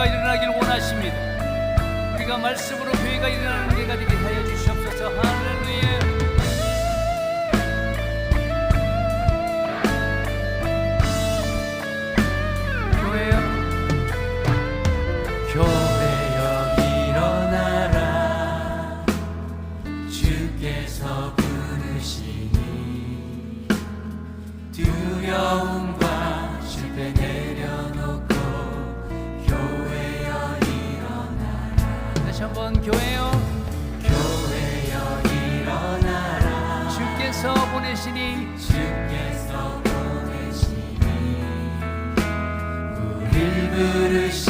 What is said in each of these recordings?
교회가 일어나길 원하십니다. 우리가 말씀으로 교회가 일어나는 교회가 되게 하여 주시옵소서. 할렐루야. 교회여 일어나라 주께서 보내시니 주께서 보내시니 우리 부르시니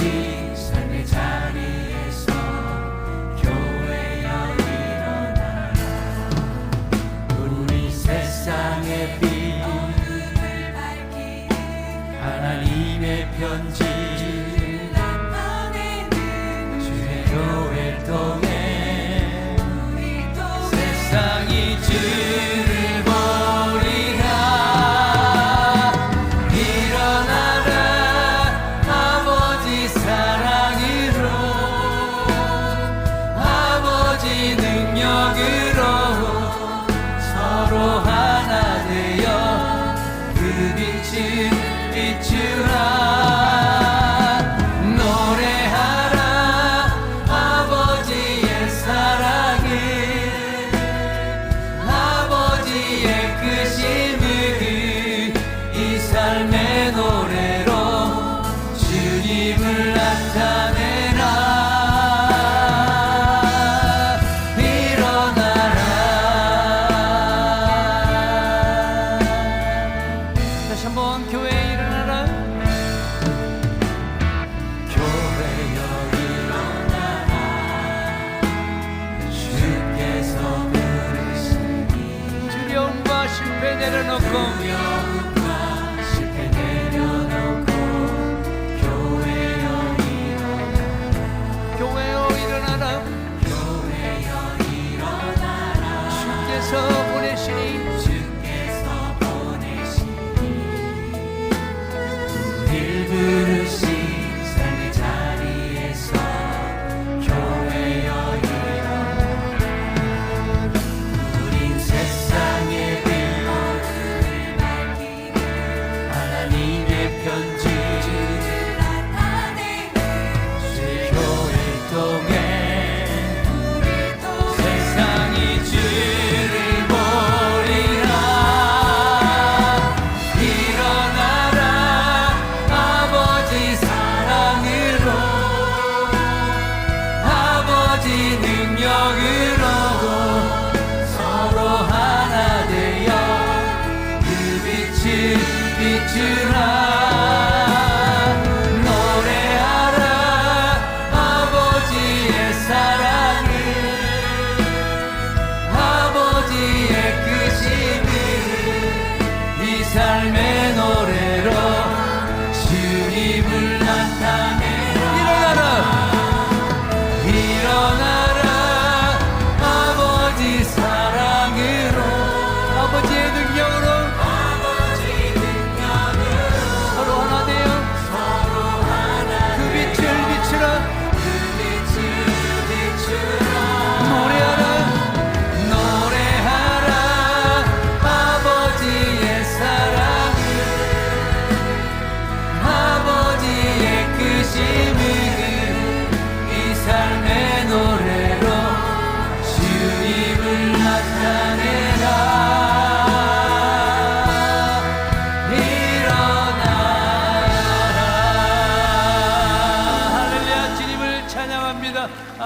yeah.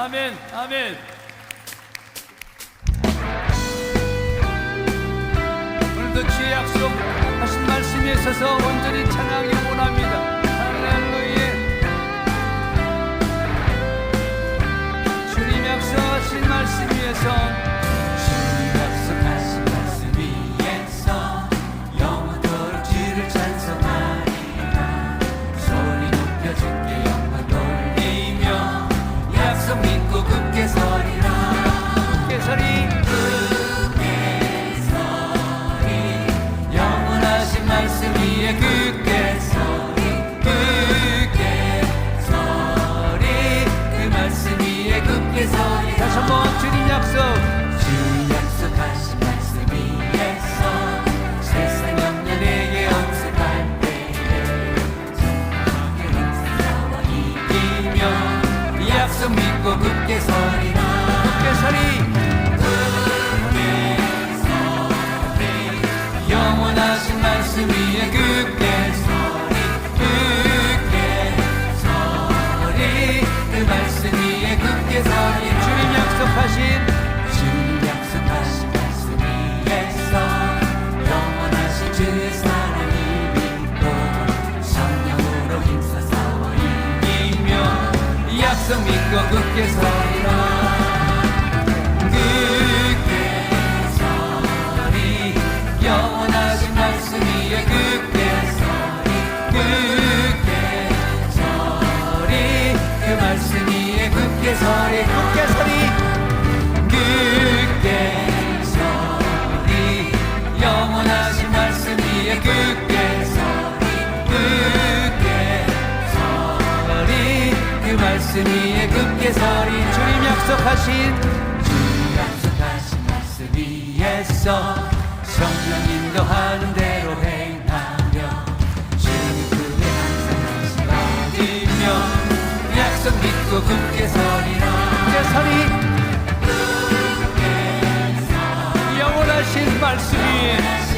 아멘, 아멘. 오늘도 주의 약속 하신 말씀에 있어서 온전히 찬양해 말씀 위에 굳게 서리 굳게 서리. 그 말씀 위에 굳게 서리. 주님 약속하신 주님 약속하신 말씀 위에서 영원하신 주의 사랑이 믿고 성령으로 힘 싸워 이기며 약속 믿고 굳게 서리라. 그 말씀 위에 굳게 서리 주님 약속하신 주님 약속하신 말씀 위에서 성령 인도하는 대로 행하며 주님 품에 항상 하시며 약속 믿고 굳게 서리라 굳게 서리. 영원하신 말씀 위에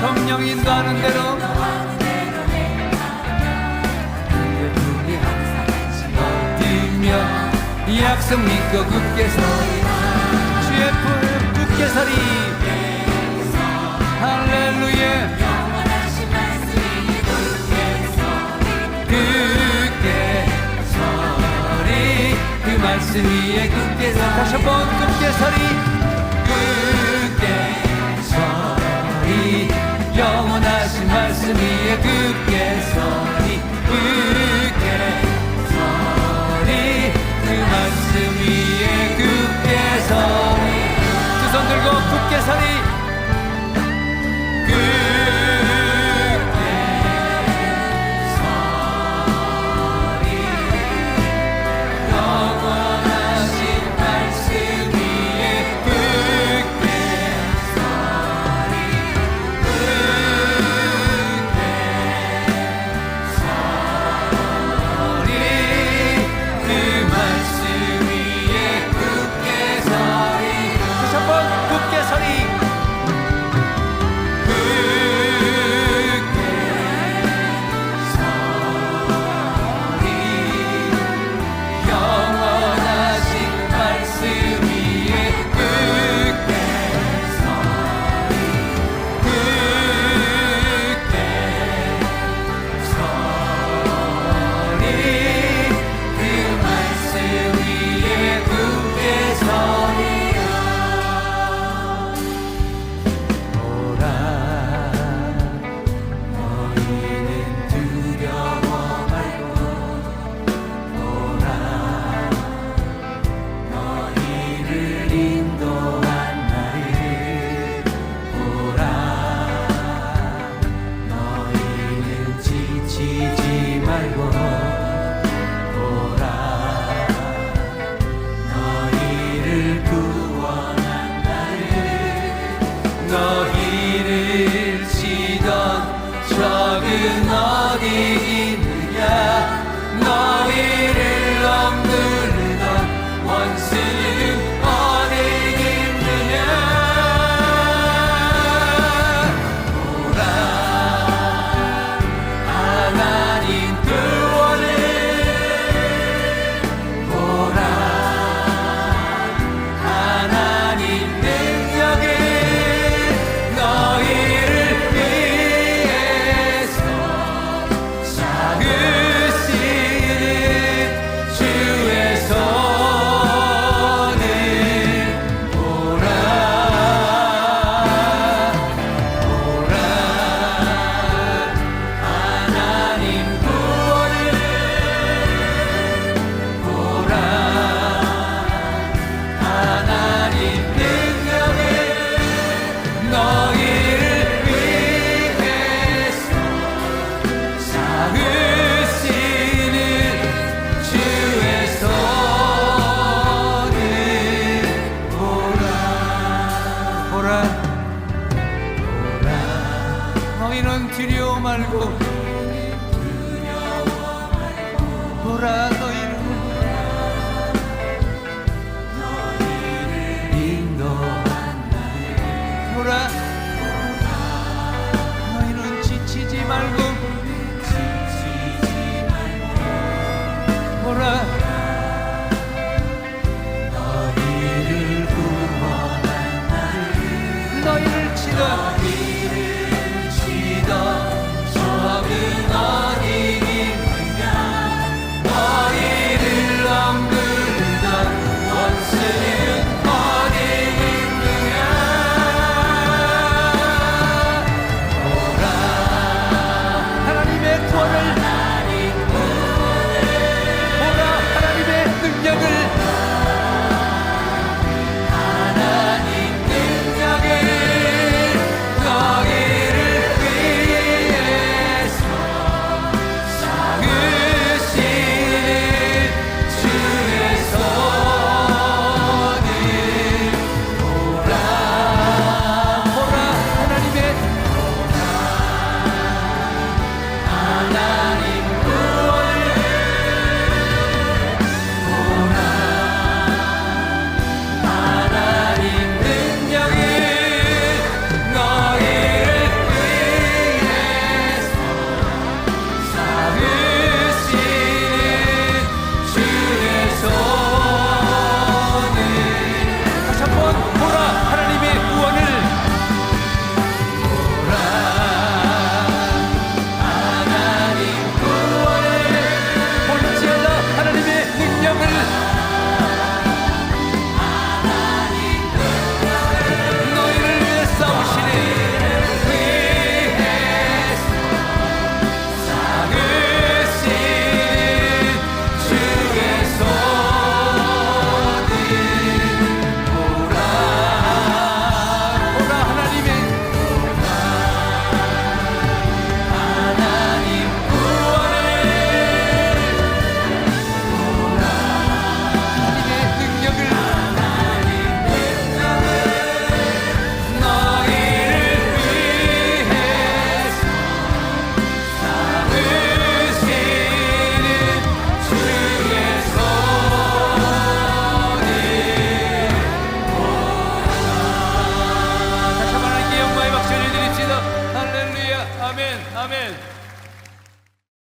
성령 인도하는 대로. 약속 믿고 굳게 서리라 주의 품 굳게 서리. 할렐루야. 굳게 서리. 그 말씀 위에 굳게 서리 다시 한번 굳게 서리